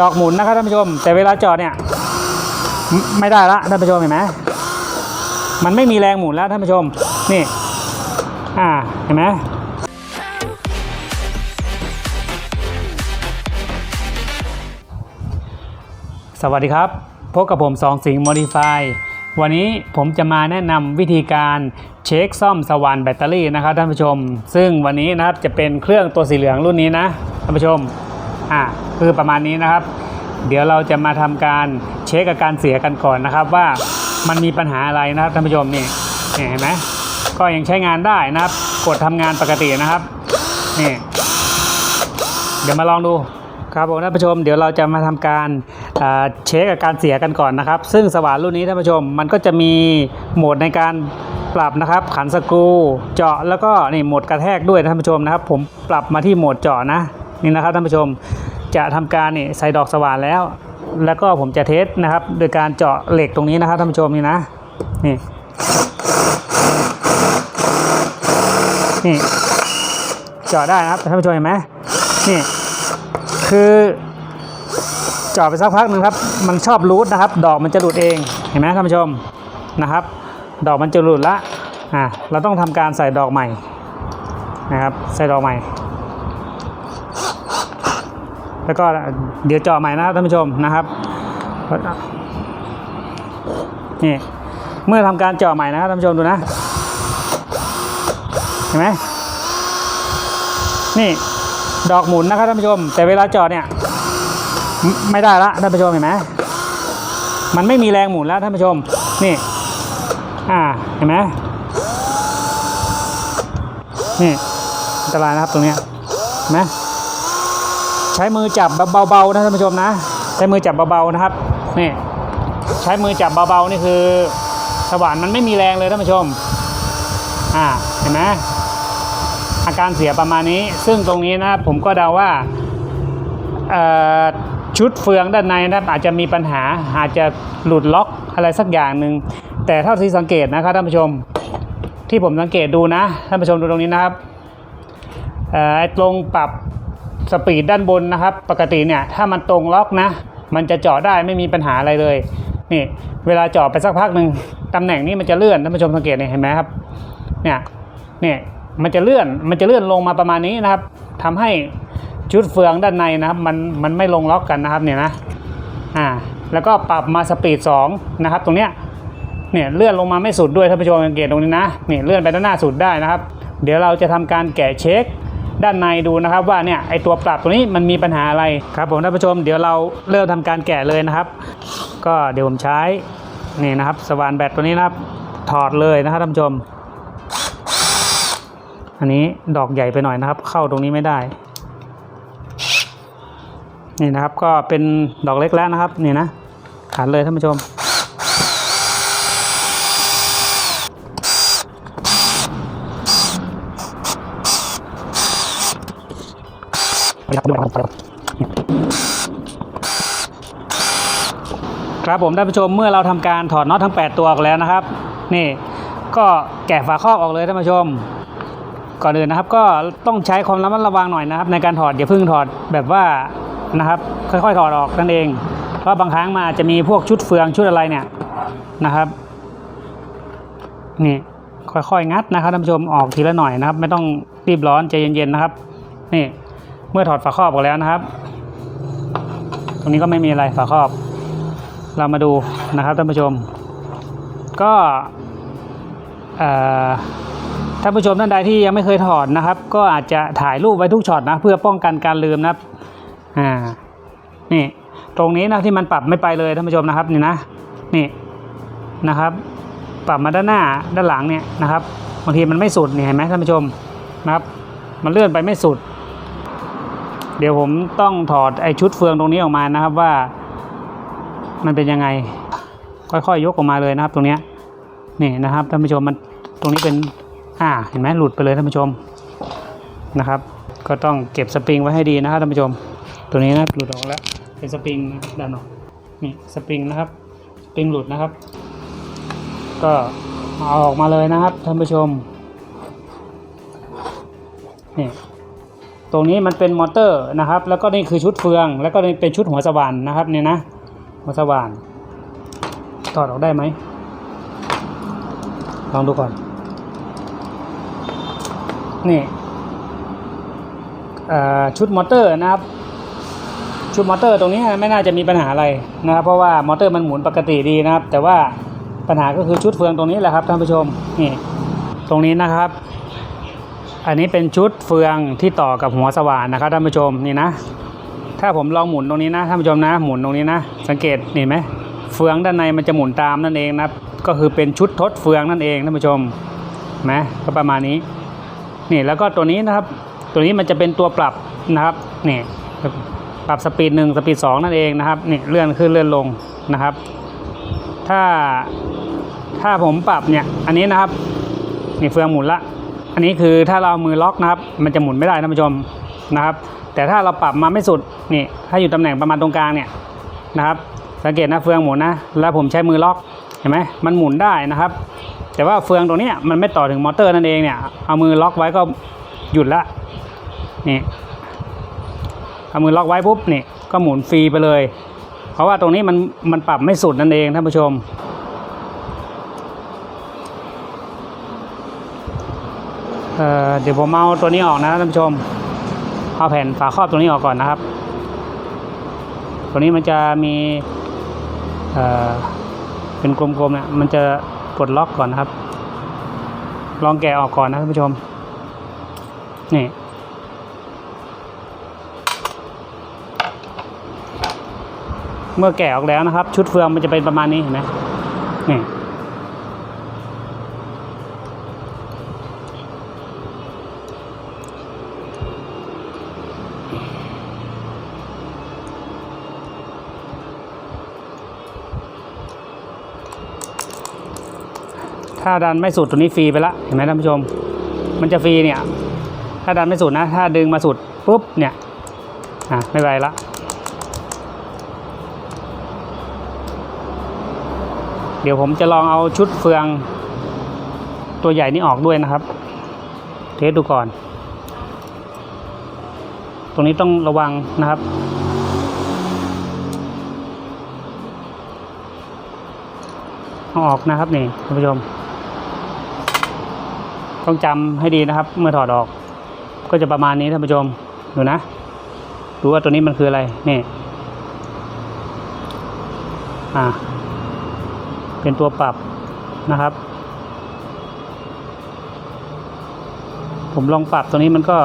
ดอกหมุนนะครับท่านผู้ชม แต่เวลาจอดเนี่ย ไม่ได้ละท่านผู้ชมเห็นไหมมันไม่มีแรงหมุนแล้วท่านผู้ชม นี่ อ่า เห็นไหมสวัสดีครับ พบกับผมสองสิงห์โมดิฟายวันนี้ผมจะมาแนะนำวิธีการเช็คซ่อมสว่านแบตเตอรี่นะครับท่านผู้ชม ซึ่งวันนี้นะครับจะเป็นเครื่องตัวสีเหลืองรุ่นนี้นะท่านผู้ชม อ่า คือประมาณนี้นะครับ เดี๋ยวเราจะมาทำการเช็คอาการเสียกันก่อนนะครับ ว่ามันมีปัญหาอะไรนะครับท่านผู้ชมนี่เห็นไหมก็ยังใช้งานได้นะครับ กดทำงานปกตินะครับนี่เดี๋ยวมาลองดูครับผมท่านผู้ชมเดี๋ยวเราจะมาทำการเช็คอาการเสียกันก่อนนะครับ ซึ่งสว่านรุ่นนี้ท่านผู้ชมมันก็จะมีโหมดในการปรับนะครับ ขันสกรูเจาะแล้วก็นี่โหมดกระแทกด้วยท่านผู้ชมนะครับ ผมปรับมาที่โหมดเจาะนะนี่นะครับท่านผู้ชม จะทำการนี่ใส่ดอกสว่านแล้ว แล้วก็ผมจะเทสนะครับ โดยการเจาะเหล็กตรงนี้นะครับท่านผู้ชมนี่นะนี่นี่เจาะได้นะครับท่านผู้ชมเห็นไหมนี่คือเจาะไปสักพักหนึ่งครับ มันชอบรูดนะครับ ดอกมันจะหลุดเอง เห็นไหมท่านผู้ชมนะครับ ดอกมันจะหลุดละ อ่า เราต้องทำการใส่ดอกใหม่นะครับ ใส่ดอกใหม่ แล้วก็เดี๋ยวเจาะใหม่นะครับท่านผู้ชมนะครับนี่เมื่อทำการเจาะใหม่นะครับท่านผู้ชมดูนะเห็นไหมนี่ดอกหมุนนะครับท่านผู้ชม แต่เวลาเจาะเนี่ยไม่ไม่ได้ละท่านผู้ชมเห็นไหมมันไม่มีแรงหมุนแล้วท่านผู้ชมนี่อ่าเห็นไหมนี่อันตรายนะครับตรงเนี้ยเห็นไหม ใช้มือจับเบาๆนะท่านผู้ชมนะ ใช้มือจับเบาๆนะครับนี่ใช้มือจับเบาๆนี่คือสว่านมันไม่มีแรงเลยท่านผู้ชมอ่าเห็นไหมอาการเสียประมาณนี้ ซึ่งตรงนี้นะครับผมก็เดาว่าชุดเฟืองด้านในนะครับอาจจะมีปัญหาอาจจะหลุดล็อกอะไรสักอย่างหนึ่งแต่เท่าที่สังเกตนะครับท่านผู้ชม ที่ผมสังเกตดูนะท่านผู้ชมดูตรงนี้นะครับไอ้ตรงปรับ สปีดด้านบนนะครับ ปกติเนี่ยถ้ามันตรงล็อกนะ มันจะเจาะได้ไม่มีปัญหาอะไรเลย นี่เวลาเจาะไปสักพักหนึ่งตำแหน่งนี้มันจะเลื่อนท่านผู้ชมสังเกตเนี่ยเห็นไหมครับเนี่ยเนี่ยมันจะเลื่อนมันจะเลื่อนลงมาประมาณนี้นะครับทำให้ชุดเฟืองด้านในนะครับ มันมันไม่ลงล็อกกันนะครับเนี่ยนะอ่าแล้วก็ปรับมาสปีด2นะครับตรงเนี้ยเนี่ยเลื่อนลงมาไม่สุดด้วยท่านผู้ชมสังเกตตรงนี้นะนี่เลื่อนไปด้านหน้าสุดได้นะครับ เดี๋ยวเราจะทำการแกะเช็ค ด้านในดูนะครับว่าเนี่ยไอตัวปรับตัวนี้มันมีปัญหาอะไรครับผมท่านผู้ชมเดี๋ยวเราเริ่มทำการแกะเลยนะครับ ก็เดี๋ยวผมใช้นี่นะครับสว่านแบตตัวนี้นะครับถอดเลยนะครับท่านผู้ชม อันนี้ดอกใหญ่ไปหน่อยนะครับ เข้าตรงนี้ไม่ได้ นี่นะครับก็เป็นดอกเล็กแล้วนะครับนี่นะขันเลยท่านผู้ชม ครับผมท่านผู้ชมเมื่อเราทำการถอดน็อตทั้ง 8 ตัวออกแล้วนะครับ นี่ก็แกะฝาครอบออกเลยท่านผู้ชม ก่อนอื่นนะครับ ก็ต้องใช้ความระมัดระวังหน่อยนะครับ ในการถอดอย่าเพิ่งถอดแบบว่านะครับ ค่อยๆถอดออกนั่นเอง เพราะบางครั้งมาจะมีพวกชุดเฟืองชุดอะไรเนี่ยนะครับ นี่ค่อยๆงัดนะครับท่านผู้ชมออกทีละหน่อยนะครับ ไม่ต้องรีบร้อนใจเย็นๆนะครับ นี่เมื่อถอดฝาครอบออกแล้วนะครับ ตรงนี้ก็ไม่มีอะไรฝาครอบ เรามาดูนะครับท่านผู้ชม ก็ท่านผู้ชมท่านใดที่ยังไม่เคยถอดนะครับ ก็อาจจะถ่ายรูปไว้ทุกช็อตนะเพื่อป้องกันการลืมนะครับอ่านี่ตรงนี้นะที่มันปรับไม่ไปเลยท่านผู้ชมนะครับนี่นะนี่นะครับ ปรับมาด้านหน้าด้านหลังเนี่ยนะครับบางทีมันไม่สุดนี่เห็นไหมท่านผู้ชมนะครับ มันเลื่อนไปไม่สุด เดี๋ยวผมต้องถอดไอชุดเฟืองตรงนี้ออกมานะครับว่า มันเป็นยังไง ค่อยๆยกออกมาเลยนะครับ ตรงเนี้ยนี่นะครับท่านผู้ชมมันตรงนี้เป็นอ่าเห็นไหมหลุดไปเลยท่านผู้ชมนะครับ ก็ต้องเก็บสปริงไว้ให้ดีนะครับท่านผู้ชม ตัวนี้นะหลุดออกแล้วเป็นสปริงด้านนอกนี่สปริงนะครับสปริงหลุดนะครับ ก็เอาออกมาเลยนะครับท่านผู้ชมนี่ตตรงนี้มันเป็นมอเตอร์นะครับ แล้วก็นี่คือชุดเฟือง แล้วก็นี่เป็นชุดหัวสว่านนะครับเนี่ยนะ หัวสว่านถอดออกได้ไหม ลองดูก่อน นี่ชุดมอเตอร์นะครับ ชุดมอเตอร์ตรงนี้ไม่น่าจะมีปัญหาอะไรนะครับ เพราะว่ามอเตอร์มันหมุนปกติดีนะครับ แต่ว่าปัญหาก็คือชุดเฟืองตรงนี้แหละครับท่านผู้ชมนี่ตรงนี้นะครับ อันนี้เป็นชุดเฟืองที่ต่อกับหัวสว่านนะครับท่านผู้ชมนี่นะ ถ้าผมลองหมุนตรงนี้นะท่านผู้ชมนะ หมุนตรงนี้นะ สังเกตนี่ไหมเฟืองด้านในมันจะหมุนตามนั่นเองนะก็คือเป็นชุดทดเฟืองนั่นเองท่านผู้ชมนไหมก็ประมาณนี้นี่แล้วก็ตัวนี้นะครับ ตัวนี้มันจะเป็นตัวปรับนะครับนี่ปรับสปีดหนึ่งสปีดสองนั่นเองนะครับนี่เลื่อนขึ้นเลื่อนลงนะครับ ถ้าถ้าผมปรับเนี่ยอันนี้นะครับนี่เฟืองหมุนละ อันนี้คือถ้าเราเอามือล็อกนะครับ มันจะหมุนไม่ได้ท่านผู้ชมนะครับ แต่ถ้าเราปรับมาไม่สุดนี่ถ้าอยู่ตำแหน่งประมาณตรงกลางเนี่ยนะครับ สังเกตนะเฟืองหมุนนะแล้วผมใช้มือล็อกเห็นไหมมันหมุนได้นะครับ แต่ว่าเฟืองตรงนี้มันไม่ต่อถึงมอเตอร์นั่นเองเนี่ยเอามือล็อกไว้ก็หยุดละนี่เอามือล็อกไว้ปุ๊บนี่ก็หมุนฟรีไปเลย เพราะว่าตรงนี้มันมันปรับไม่สุดนั่นเองท่านผู้ชมเอ่อเดี๋ยวผมเอาตัวนี้ออกนะท่านผู้ชม เอาแผ่นฝาครอบตัวนี้ออกก่อนนะครับตัวนี้มันจะมีเเป็นกลมๆเนี่ยมันจะกดล็อกก่อนนะครับ ลองแกะออกก่อนนะท่านผู้ชม นี่เมื่อแกะออกแล้วนะครับ ชุดเฟืองมันจะเป็นประมาณนี้เห็นไหมนี่ ถ้าดันไม่สุดตัวนี้ฟรีไปละเห็นไหมท่านผู้ชม มันจะฟรีเนี่ย ถ้าดันไม่สุดนะ ถ้าดึงมาสุดปุ๊บเนี่ยอะไม่ไปละเดี๋ยวผมจะลองเอาชุดเฟือง ตัวใหญ่นี้ออกด้วยนะครับ เทสดูก่อน ตรงนี้ต้องระวังนะครับเอาออกนะครับนี่ท่านผู้ชม ต้องจำให้ดีนะครับ เมื่อถอดออก ก็จะประมาณนี้ท่านผู้ชมดูนะดูว่าตัวนี้มันคืออะไรนี่อ่าเป็นตัวปรับนะครับ ผมลองปรับตัวนี้มันก็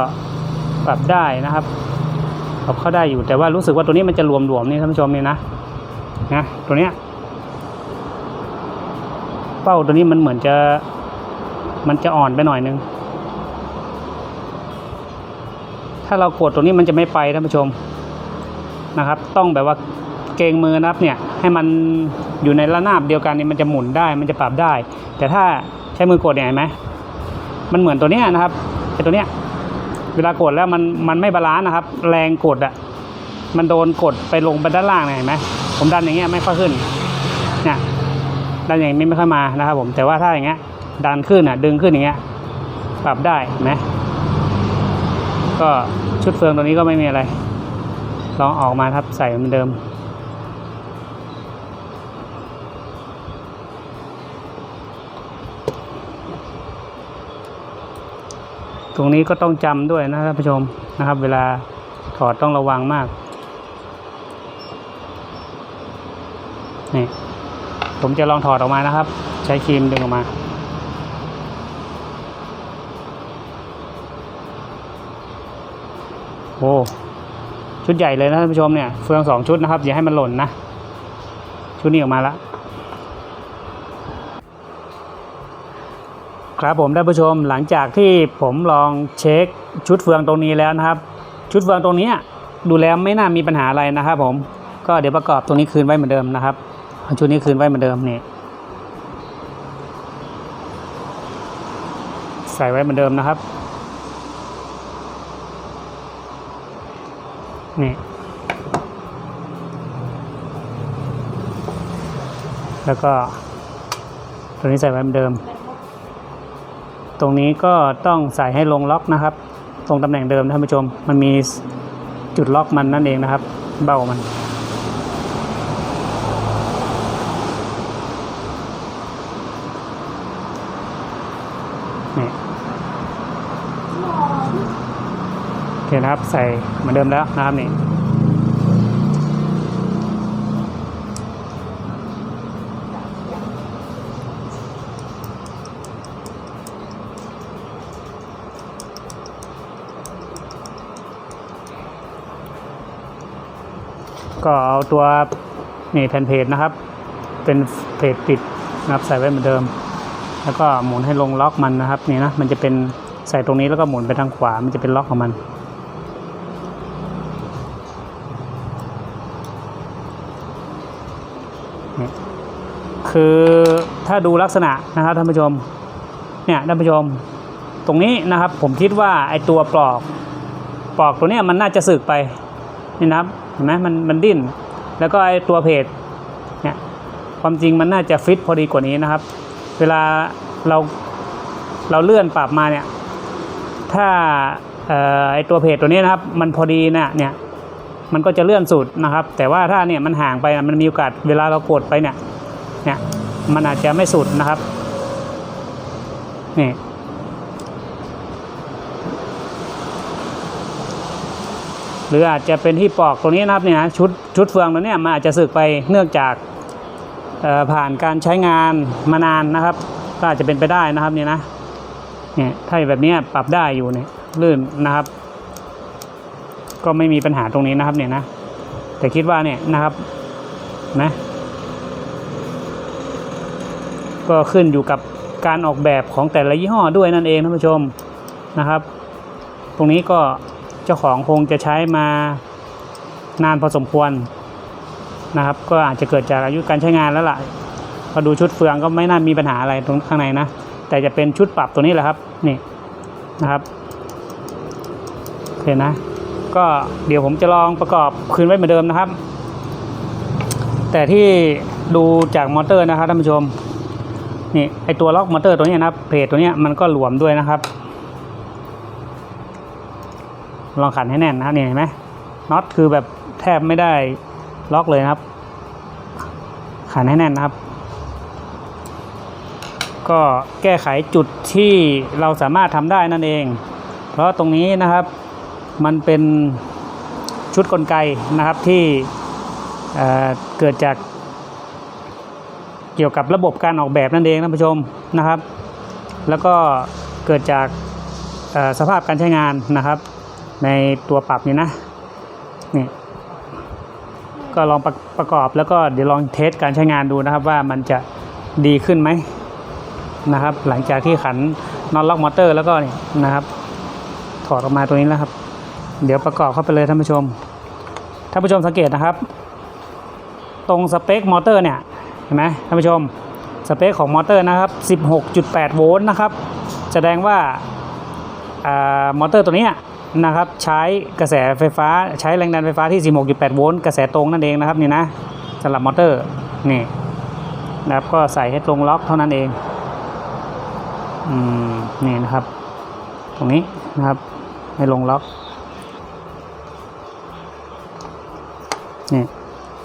ปรับได้นะครับปรับเข้าได้อยู่แต่ว่ารู้สึกว่าตัวนี้มันจะรวมๆนี่ท่านผู้ชมนี่นะนะตัวเนี้ยเป้าตัวนี้มันเหมือนจะ มันจะอ่อนไปหน่อยนึง ถ้าเรากดตัวนี้มันจะไม่ไปท่านผู้ชมนะครับ ต้องแบบว่าเกรงมือนับเนี่ย ให้มันอยู่ในระนาบเดียวกันเนี่ยมันจะหมุนได้มันจะปรับได้ แต่ถ้าใช้มือกดเนี่ยเห็นไหมมันเหมือนตัวเนี้ยนะครับไอ้ตัวเนี้ยเวลากดแล้วมันมันไม่บาลานซ์นะครับ แรงกดอะมันโดนกดไปลงไปด้านล่างเนี่ยเห็นไหมผมดันอย่างเงี้ยไม่ค่อยขึ้นเนี่ยดันอย่างนี้ไม่ค่อยมานะครับผมแต่ว่าถ้าอย่างเงี้ย ดันขึ้นอะ ดึงขึ้นอย่างเงี้ย ปรับได้นไหมก็ชุดเฟืองตัวนี้ก็ไม่มีอะไร ลองออกมาครับใส่เหมือนเดิม ตรงนี้ก็ต้องจำด้วยนะท่านผู้ชมนะครับ เวลาถอดต้องระวังมาก นี่ ผมจะลองถอดออกมานะครับ ใช้ครีมดึงออกมา โอ้ชุดใหญ่เลยนะท่านผู้ชมเนี่ยเฟืองสองชุดนะครับอย่าให้มันหล่นนะ ชุดนี้ออกมาละครับผมท่านผู้ชมหลังจากที่ผมลองเช็คชุดเฟืองตรงนี้แล้วนะครับ ชุดเฟืองตรงนี้ดูแล้วไม่น่ามีปัญหาอะไรนะครับ ผมก็เดี๋ยวประกอบตรงนี้คืนไว้เหมือนเดิมนะครับเอาชุดนี้คืนไว้เหมือนเดิมนี่ใส่ไว้เหมือนเดิมนะครับ นี่ แล้วก็ ตัวนี้ใส่ไว้เหมือนเดิม ตรงนี้ก็ต้องใส่ให้ลงล็อกนะครับ ตรงตำแหน่งเดิมนะท่านผู้ชม มันมีจุดล็อกมันนั่นเองนะครับ เบ้ามัน เคนะครับใส่เหมือนเดิมแล้วนะครับนี่ก็เอาตัวนี่แผ่นเพจนะครับ เป็นเพจปิดนะครับใส่ไว้เหมือนเดิม แล้วก็หมุนให้ลงล็อกมันนะครับนี่นะมันจะเป็นใส่ตรงนี้แล้วก็หมุนไปทางขวามันจะเป็นล็อกของมัน คือถ้าดูลักษณะนะครับท่านผู้ชมเนี่ยท่านผู้ชมตรงนี้นะครับผมคิดว่าไอตัวปลอกปลอกตัวเนี้ยมันน่าจะสึกไปนี่นะครับเห็นไหมมันมันดิ้น แล้วก็ไอตัวเพจเนี่ยความจริงมันน่าจะฟิตพอดีกว่านี้นะครับ เวลาเราเราเลื่อนปรับมาเนี่ยถ้าออไอตัวเพจตัวนี้นะครับมันพอดีเนี่ยเนี่ยมันก็จะเลื่อนสุดนะครับ แต่ว่าถ้าเนี่ยมันห่างไปมันมีโอกาสเวลาเรากดไปเนี่ย เนี่ยมันอาจจะไม่สุดนะครับนี่หรืออาจจะเป็นที่ปอกตรงนี้นะครับเนี่ยชุดชุดเฟืองตัวเนี้ยมันอาจจะสึกไปเนื่องจากผ่านการใช้งานมานานนะครับ ก็อาจจะเป็นไปได้นะครับเนี่ยนะเนี่ยถ้าแบบนี้ปรับได้อยู่เนี่ยลื่นนะครับ ก็ไม่มีปัญหาตรงนี้นะครับเนี่ยนะแต่คิดว่าเนี่ยนะครับนะ ก็ขึ้นอยู่กับการออกแบบของแต่ละยี่ห้อด้วยนั่นเองท่านผู้ชมนะครับ ตรงนี้ก็เจ้าของคงจะใช้มานานพอสมควรนะครับ ก็อาจจะเกิดจากอายุการใช้งานแล้วล่ะพอดูชุดเฟืองก็ไม่น่ามีปัญหาอะไรตรงข้างในนะ แต่จะเป็นชุดปรับตัวนี้แหละครับนี่นะครับโอเคนะ ก็เดี๋ยวผมจะลองประกอบคืนไว้เหมือนเดิมนะครับ แต่ที่ดูจากมอเตอร์นะครับท่านผู้ชม นี่ไอตัวล็อกมอเตอร์ตัวนี้นะครับเพจตัวนี้มันก็หลวมด้วยนะครับ ลองขันให้แน่นนะครับนี่เห็นไหมน็อตคือแบบแทบไม่ได้ล็อกเลยนะครับ ขันให้แน่นนะครับ ก็แก้ไขจุดที่เราสามารถทำได้นั่นเอง เพราะตรงนี้นะครับมันเป็นชุดกลไกนะครับที่เเกิดจาก เกี่ยวกับระบบการออกแบบนั่นเองท่านผู้ชมนะครับ แล้วก็เกิดจากสภาพการใช้งานนะครับ ในตัวปรับนี้นะนี่ก็ลองประประกอบแล้วก็เดี๋ยวลองเทสการใช้งานดูนะครับ ว่ามันจะดีขึ้นไหมนะครับ หลังจากที่ขันน็อตล็อกมอเตอร์แล้วก็นี่นะครับ ถอดออกมาตัวนี้แล้วครับ เดี๋ยวประกอบเข้าไปเลยท่านผู้ชมท่านผู้ชมสังเกตนะครับ ตรงสเปคมอเตอร์เนี่ย ห็นไหมท่านผู้ชมสเปคของมอเตอร์นะครับ 16.8 โวลต์นะครับ แสดงว่ามอเตอร์ตัวนี้นะครับใช้กระแสไฟฟ้าใช้แรงดันไฟฟ้าที่ 16.8 โวลต์กระแสตรงนั่นเองนะครับนี่นะสำหรับมอเตอร์นี่นะครับก็ใส่ให้ตรงล็อกเท่านั้นเองอืมนี่นะครับ ตรงนี้นะครับให้ลงล็อกนี่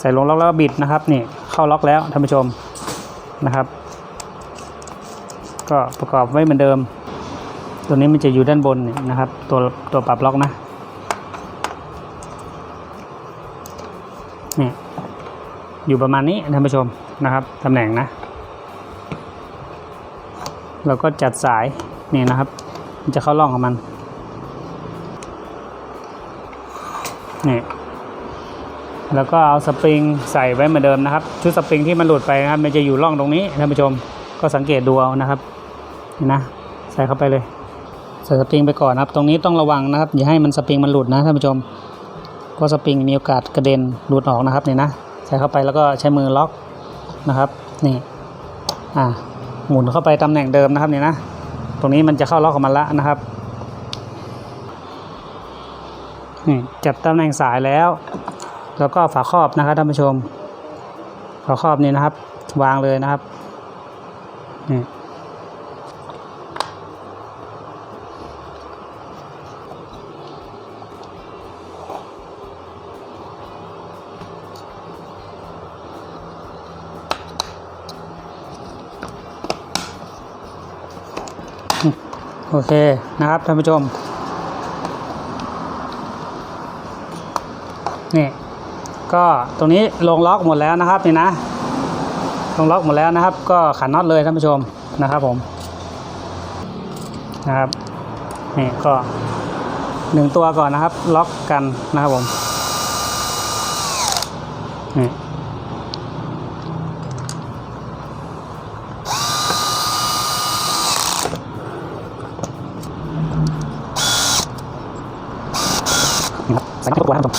ใส่ลงล็อกแล้วบิดนะครับนี่ เข้าล็อกแล้วท่านผู้ชมนะครับ ก็ประกอบไว้เหมือนเดิม ตัวนี้มันจะอยู่ด้านบนนะครับ ตัวตัวปรับล็อกนะนี่อยู่ประมาณนี้ท่านผู้ชมนะครับตำแหน่งนะ เราก็จัดสายนี่นะครับ มันจะเข้าร่องของมันนี่ แล้วก็เอาสปริงใส่ไว้เหมือนเดิมนะครับ ชุดสปริงที่มันหลุดไปนะครับ มันจะอยู่ร่องตรงนี้ท่านผู้ชมก็สังเกตดูเอานะครับนี่นะใส่เข้าไปเลยใส่สปริงไปก่อนนะครับ ตรงนี้ต้องระวังนะครับอย่าให้มันสปริงมันหลุดนะท่านผู้ชมเพราะสปริงมีโอกาสกระเด็นหลุดออกนะครับนี่นะใส่เข้าไปแล้วก็ใช้มือล็อกนะครับนี่อ่าหมุนเข้าไปตำแหน่งเดิมนะครับนี่นะตรงนี้มันจะเข้าล็อกของมันละนะครับนี่จับตำแหน่งสายแล้ว แล้วก็ฝาครอบนะครับท่านผู้ชม ฝาครอบนี่นะครับ วางเลยนะครับนี่โอเคนะครับท่านผู้ชม ก็ตรงนี้ลงล็อกหมดแล้วนะครับนี่นะลงล็อกหมดแล้วนะครับ ก็ขันน็อตเลยท่านผู้ชมนะครับผมนะครับนี่ก็หนึ่งตัวก่อนนะครับ ล็อกกันนะครับผมนี่นะครับใส่เข้าตัวนะครับผม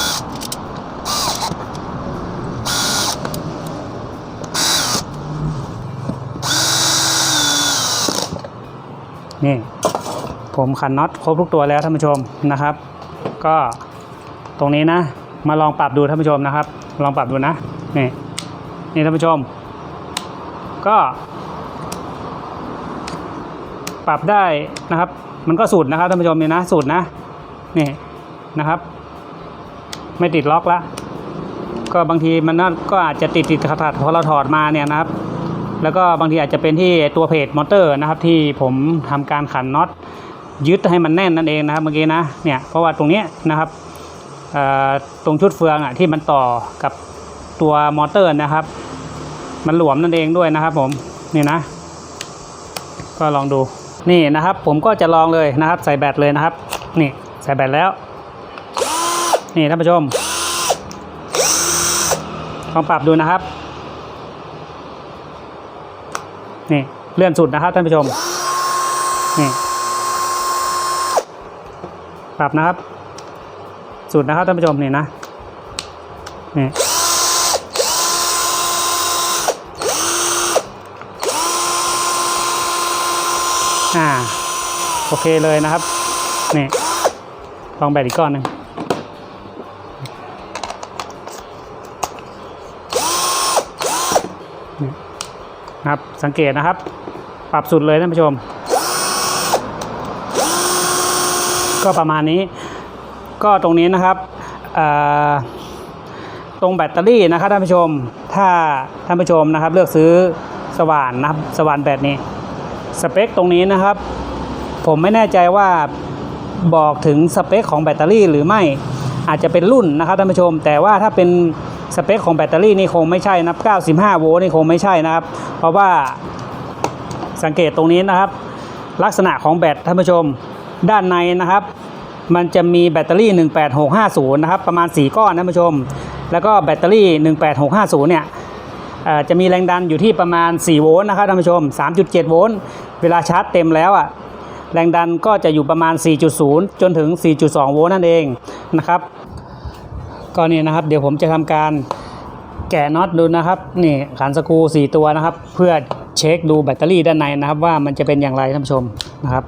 นี่ ผมขันน็อตครบทุกตัวแล้วท่านผู้ชมนะครับ ก็ตรงนี้นะ มาลองปรับดูท่านผู้ชมนะครับ ลองปรับดูนะนี่นี่ท่านผู้ชม ก็ ปรับได้นะครับ มันก็สูตรนะครับท่านผู้ชมเนี่ยนะสูตรนะนี่นะครับ ไม่ติดล็อกละก็บางทีมันก็อาจจะติดติดขัดพอเราถอดมาเนี่ยนะครับ แล้วก็บางทีอาจจะเป็นที่ตัวเพจมอเตอร์นะครับ ที่ผมทำการขันน็อต ยึดให้มันแน่นนั่นเองนะครับเมื่อกี้นะเนี่ยเพราะว่าตรงนี้นะครับตรงชุดเฟืองอะที่มันต่อกับตัวมอเตอร์นะครับ มันหลวมนั่นเองด้วยนะครับ ผมนี่นะ ก็ลองดูนี่นะครับ ผมก็จะลองเลยนะครับ ใส่แบตเลยนะครับ นี่ใส่แบตแล้ว นี่ท่านผู้ชมลองปรับดูนะครับนี่เลื่อนสุดนะครับท่านผู้ชมนี่ ปรับนะครับ สุดนะครับท่านผู้ชมนี่นะนี่อ่าโอเคเลยนะครับนี่ลองแบตอีกก้อนหนึ่งนี่นะครับสังเกตนะครับ ปรับสุดเลยท่านผู้ชม ก็ประมาณนี้ ก็ตรงนี้นะครับตรงแบตเตอรี่นะครับท่านผู้ชม ถ้าท่านผู้ชมนะครับ เลือกซื้อสว่านนะครับสว่านแบตนี้ สเปคตรงนี้นะครับ ผมไม่แน่ใจว่าบอกถึงสเปคของแบตเตอรี่หรือไม่อาจจะเป็นรุ่นนะครับท่านผู้ชม แต่ว่าถ้าเป็นสเปคของแบตเตอรี่นี่คงไม่ใช่นะครับ95 โวลต์นี่คงไม่ใช่นะครับ เพราะว่าสังเกตตรงนี้นะครับ ลักษณะของแบตท่านผู้ชม ด้านในนะครับ มันจะมีแบตเตอรี่ 18650 นะครับ ประมาณ 4 ก้อนท่านผู้ชม แล้วก็แบตเตอรี่ 18650 เนี่ยจะมีแรงดันอยู่ที่ประมาณ 4 โวลต์นะครับท่านผู้ชม 3.7 โวลต์ เวลาชาร์จเต็มแล้วอะแรงดันก็จะอยู่ประมาณ 4.0 จนถึง 4.2 โวลต์นั่นเองนะครับ ก็นี่นะครับ เดี๋ยวผมจะทำการแกะน็อตดูนะครับ นี่ขันสกู4 ตัวนะครับ เพื่อเช็คดูแบตเตอรี่ด้านในนะครับ ว่ามันจะเป็นอย่างไรท่านผู้ชมนะครับ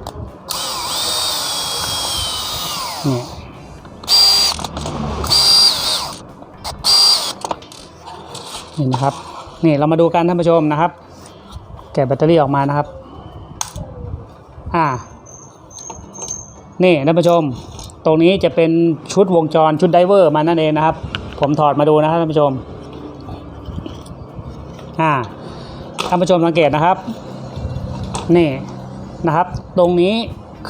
นี่นะครับ นี่เรามาดูกันท่านผู้ชมนะครับ แกะแบตเตอรี่ออกมานะครับ อ่า นี่ท่านผู้ชม ตรงนี้จะเป็นชุดวงจรชุดไดเวอร์มานั่นเองนะครับ ผมถอดมาดูนะครับท่านผู้ชม อ่า ท่านผู้ชมสังเกตนะครับ นี่นะครับ ตรงนี้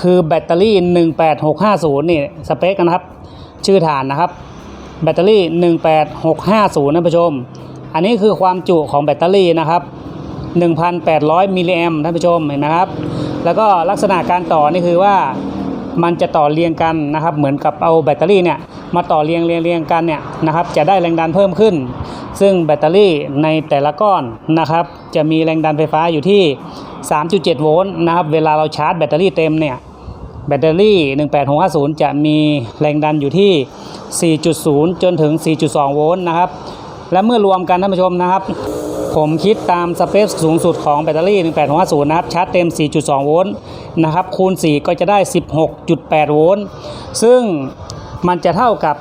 คือแบตเตอรี่ 18650 นี่สเปคนะครับ ชื่อฐานนะครับ แบตเตอรี่ 18650ท่านผู้ชม อันนี้คือความจุของแบตเตอรี่นะครับ 1,800 มิลลิแอมท่านผู้ชมเห็นไหมครับ แล้วก็ลักษณะการต่อนี่คือว่ามันจะต่อเรียงกันนะครับ เหมือนกับเอาแบตเตอรี่เนี่ยมาต่อเรียงเรียงเรียงกันเนี่ยนะครับ จะได้แรงดันเพิ่มขึ้น ซึ่งแบตเตอรี่ในแต่ละก้อนนะครับ จะมีแรงดันไฟฟ้าอยู่ที่ 3.7 โวลต์นะครับ เวลาเราชาร์จแบตเตอรี่เต็มเนี่ยแบตเตอรี่ 18650 จะมีแรงดันอยู่ที่ 4.0 จนถึง 4.2 โวลต์นะครับ และเมื่อรวมกันท่านผู้ชมนะครับ ผมคิดตามสเปคสูงสุดของแบตเตอรี่ 18550 นะครับ ชาร์จเต็ม 4.2 โวลต์นะครับ คูณ 4 ก็จะได้ 16.8 โวลต์ ซึ่งมันจะเท่ากับ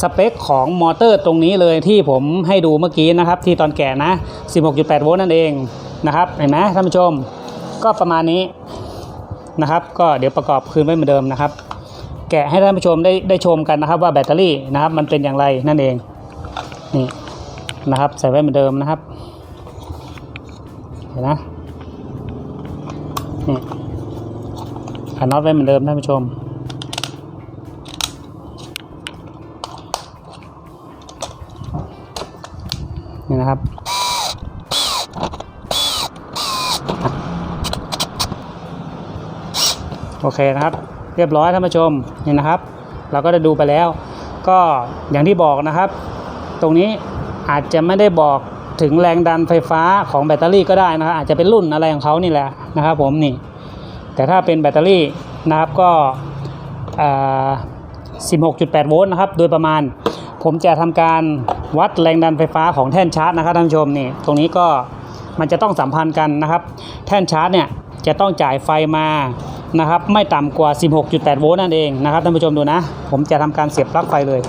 สเปคของมอเตอร์ตรงนี้เลยที่ผมให้ดูเมื่อกี้นะครับ ที่ตอนแก่นะ 16.8 โวลต์นั่นเองนะครับ เห็นไหมท่านผู้ชม ก็ประมาณนี้นะครับ ก็เดี๋ยวประกอบคืนไว้เหมือนเดิมนะครับ แกะให้ท่านผู้ชมได้ได้ชมกันนะครับว่าแบตเตอรี่นะครับมันเป็นอย่างไรนั่นเองนี่ นะครับ ใส่ไว้เหมือนเดิมนะครับเห็นนะนี่ขันน็อตไว้เหมือนเดิมท่านผู้ชมนี่นะครับโอเคนะครับ เรียบร้อยท่านผู้ชมนี่นะครับ เราก็ได้ดูไปแล้ว ก็อย่างที่บอกนะครับ ตรงนี้ อาจจะไม่ได้บอกถึงแรงดันไฟฟ้าของแบตเตอรี่ก็ได้นะครับอาจจะเป็นรุ่นอะไรของเขานี่แหละนะครับผมนี่แต่ถ้าเป็นแบตเตอรี่นะครับก็ 16.8 โวลต์นะครับโดยประมาณ ผมจะทำการวัดแรงดันไฟฟ้าของแท่นชาร์จนะครับท่านผู้ชมนี่ตรงนี้ก็มันจะต้องสัมพันธ์กันนะครับ แท่นชาร์จเนี่ยจะต้องจ่ายไฟมานะครับไม่ต่ำกว่า 16.8 โวลต์นั่นเองนะครับท่านผู้ชมดูนะ ผมจะทำการเสียบปลั๊กไฟเลย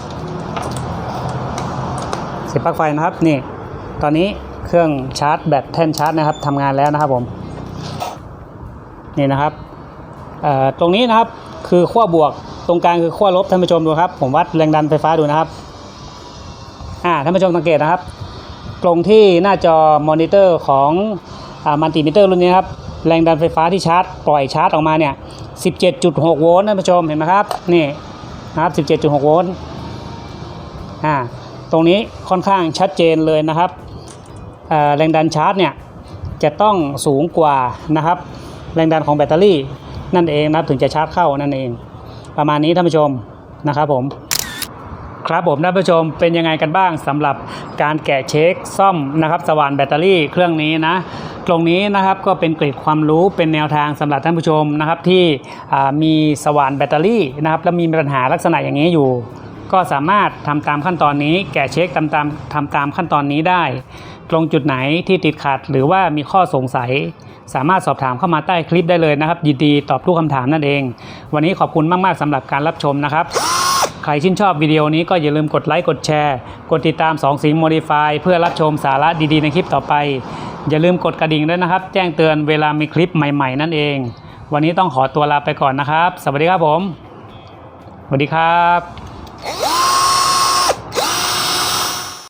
สียบปลั๊กไฟนะครับนี่ ตอนนี้เครื่องชาร์จแบตแท่นชาร์จนะครับทำงานแล้วนะครับผมนี่นะครับตรงนี้นะครับคือขั้วบวกตรงกลางคือขั้วลบท่านผู้ชมดูครับ ผมวัดแรงดันไฟฟ้าดูนะครับอ่าท่านผู้ชมสังเกตนะครับ ตรงที่หน้าจอมอนิเตอร์ของมัลติมิเตอร์รุ่นนี้ครับแรงดันไฟฟ้าที่ชาร์จปล่อยชาร์จออกมาเนี่ย 17.6 โวลต์ท่านผู้ชมเห็นไหมครับนี่นะครับ 17.6 โวลต์อ่า ตรงนี้ค่อนข้างชัดเจนเลยนะครับแรงดันชาร์จเนี่ยจะต้องสูงกว่านะครับ แรงดันของแบตเตอรี่นั่นเองนะครับถึงจะชาร์จเข้านั่นเอง ประมาณนี้ท่านผู้ชมนะครับผมครับผมท่านผู้ชมเป็นยังไงกันบ้างสำหรับการแกะเช็คซ่อมนะครับสว่านแบตเตอรี่เครื่องนี้นะตรงนี้นะครับก็เป็นเกร็ดความรู้เป็นแนวทางสำหรับท่านผู้ชมนะครับที่มีสว่านแบตเตอรี่นะครับแล้วมีปัญหาลักษณะอย่างนี้อยู่ ก็สามารถทำตามขั้นตอนนี้ แกะเช็คตามตามทำตามขั้นตอนนี้ได้ ตรงจุดไหนที่ติดขัดหรือว่ามีข้อสงสัย สามารถสอบถามเข้ามาใต้คลิปได้เลยนะครับ ยินดีตอบทุกคำถามนั่นเอง วันนี้ขอบคุณมาก ๆสำหรับการรับชมนะครับใครชื่นชอบวิดีโอนี้ก็อย่าลืมกดไลค์ กดแชร์ กดติดตาม2สิง Modify เพื่อรับชมสาระดีๆ ในคลิปต่อไป อย่าลืมกดกระดิ่งด้วยนะครับ แจ้งเตือนเวลามีคลิปใหม่ ๆ นั่นเอง วันนี้ต้องขอตัวลาไปก่อนนะครับ สวัสดีครับผม สวัสดีครับ Oh!